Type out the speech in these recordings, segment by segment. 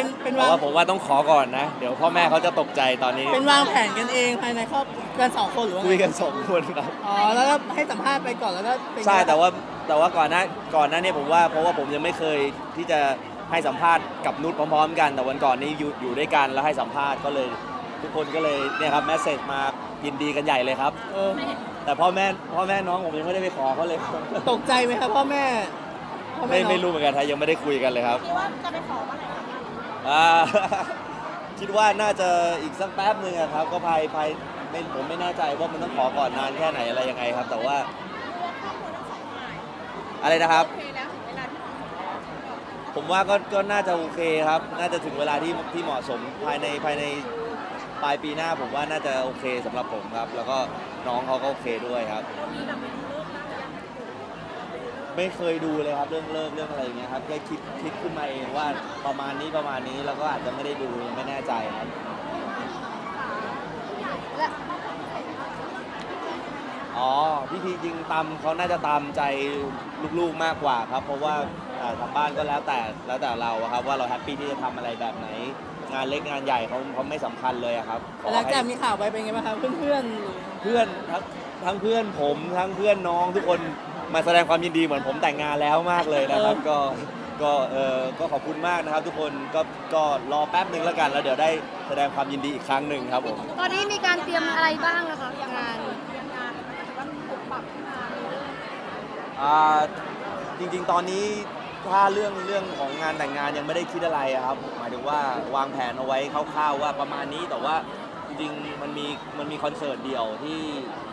เป็นเป็นแต่วางว่าผมว่าต้องขอก่อนนะ เดี๋ยวพ่อแม่เขาจะตกใจตอนนี้ เป็นวางแผนกันเองภายในครอบกันสองคนหรือว่าคุยไงกันสองคนครับ อ๋อแล้วก็ให้สัมภาษณ์ไปก่อนแล้วก็เป็นใช่แต่ว่าแต่ว่าก่อนหน้าก่อนหน้านี้ผมว่าเพราะว่าผมยังไม่เคยที่จะให้สัมภาษณ์กับนุชพร้อม ๆ กัน แต่วันก่อนนี้อยู่อยู่ด้วยกันแล้วให้สัมภาษณ์ก็เลย ทุกคนก็เลยเนี่ยครับแมสเซจมายินดีกันใหญ่เลยครับ เออแต่พ่อแม่พ่อแม่น้องผมยังไม่ได้ไปขอเขาเลยตกใจไหมครับพ่อแม่พ่อไม่น้องไม่รู้เหมือนกันครับยังไม่ได้คุยกันเลยครับ คิดว่าจะไปขอเมื่อไหร่คะ อ่า คิดว่าน่าจะอีกสักแป๊บหนึ่งอะครับ ก็ภายภายไม่ผมไม่แน่ใจว่ามันต้องขอก่อนนานแค่ไหนอะไรยังไงครับ แต่ว่าอะไรนะครับ โอเคแล้วถึงเวลาที่เหมาะสมผมว่าก็ก็น่าจะโอเคครับ น่าจะถึงเวลาที่ที่เหมาะสมภายในภายในปลายปีหน้าผมว่าน่าจะโอเคสำหรับผมครับ แล้วก็น้องเขาก็โอเคด้วยครับ เรามีแบบเป็นเลิกบ้างหรือยัง ไม่เคยดูเลยครับเรื่องเลิกเรื่องอะไรอย่างเงี้ยครับแค่คิดคิดขึ้นมาเองว่าประมาณนี้ประมาณนี้แล้วก็อาจจะไม่ได้ดูไม่แน่ใจครับและอ๋อพิธีจริงตามเขาน่าจะตามใจลูกๆมากกว่าครับ เพราะว่าอ่าทางบ้านก็แล้วแต่แล้วแต่เราอะครับว่าเราแฮปปี้ที่จะทำอะไรแบบไหน งานเล็กงานใหญ่เขาเขาไม่สำคัญเลยอะครับขอหลังให้จากมีข่าวไปเป็นไงบ้างครับเพื่อนๆหรือ เพื่อนทั้งทั้งเพื่อนผมทั้งเพื่อนน้องทุกคน มาแสดงความยินดีเหมือนผมแต่งงานแล้วมากเลยนะครับ ก็ก็เออก็ขอบคุณมากนะครับ ทุกคนก็ก็รอแป๊บหนึ่งแล้วกัน แล้วเดี๋ยวได้แสดงความยินดีอีกครั้งหนึ่งครับผมตอนนี้มีการเตรียมอะไรบ้างนะคะงานเตรียมงานว่ามีปรับปรับขึ้นมาอ่าจริงๆ ตอนนี้ถ้าเรื่องเรื่องของงานแต่งงานยังไม่ได้คิดอะไรอะครับหมายถึงว่าวางแผนเอาไว้คร่าวๆว่าประมาณนี้แต่ว่า จริงๆมันมีมันมีคอนเสิร์ตเดี่ยวที่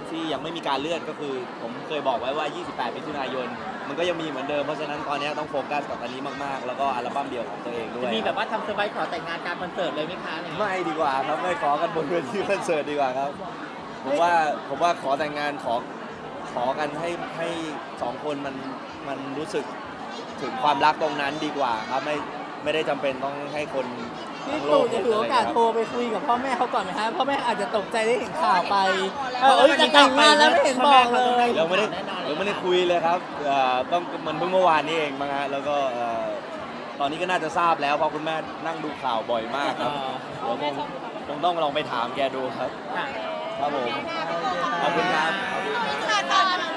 ที่ยังไม่มีการเลื่อนก็คือ ผมเคยบอกไว้ว่า 28มิถุนายน มันก็ยังมีเหมือนเดิม เพราะฉะนั้นตอนนี้ต้องโฟกัสกับอันนี้มากๆ แล้วก็อัลบั้มเดี่ยวของตัวเองด้วยจะมีแบบว่าทำเซอร์ไพรส์ขอแต่งงานกลารคอนเสิร์ตเลยไหมคะอะไรอย่างเงี้ยไม่ดีกว่าครับไม่ขอกันบนเวทีคอนเสิร์ตดีกว่าครับผมว่าผมว่าขอแต่งงานขอขอกันให้ให้สองคนมันมันรู้สึกถึงความรักตรงนั้นดีกว่าครับไม่ ไม่ได้จำเป็นต้องให้คนพี่ทั้งโลตู่กจะถือโอกาสเห็นโทรไปคุยกับพ่อแม่เขาก่อนไหมครับพ่อแม่อาจจะตกใจได้เห็นข่าวไปเออเอ้ยจะแต่งงานแล้วไม่เห็นบอกเลยยังไม่ได้ยังไม่ได้คุยเลยครับเอ่อต้องมันเพิ่งเมื่อวานนี้เองมั้งฮะแล้วก็เอ่อตอนนี้ก็น่าจะทราบแล้วเพราะคุณแม่นั่งดูข่าวบ่อยมากครับเดี๋ยวคงคงต้องลองไปถามแกดูครับค่ะครับผมขอบคุณครับ ค่ะตอนนะคะ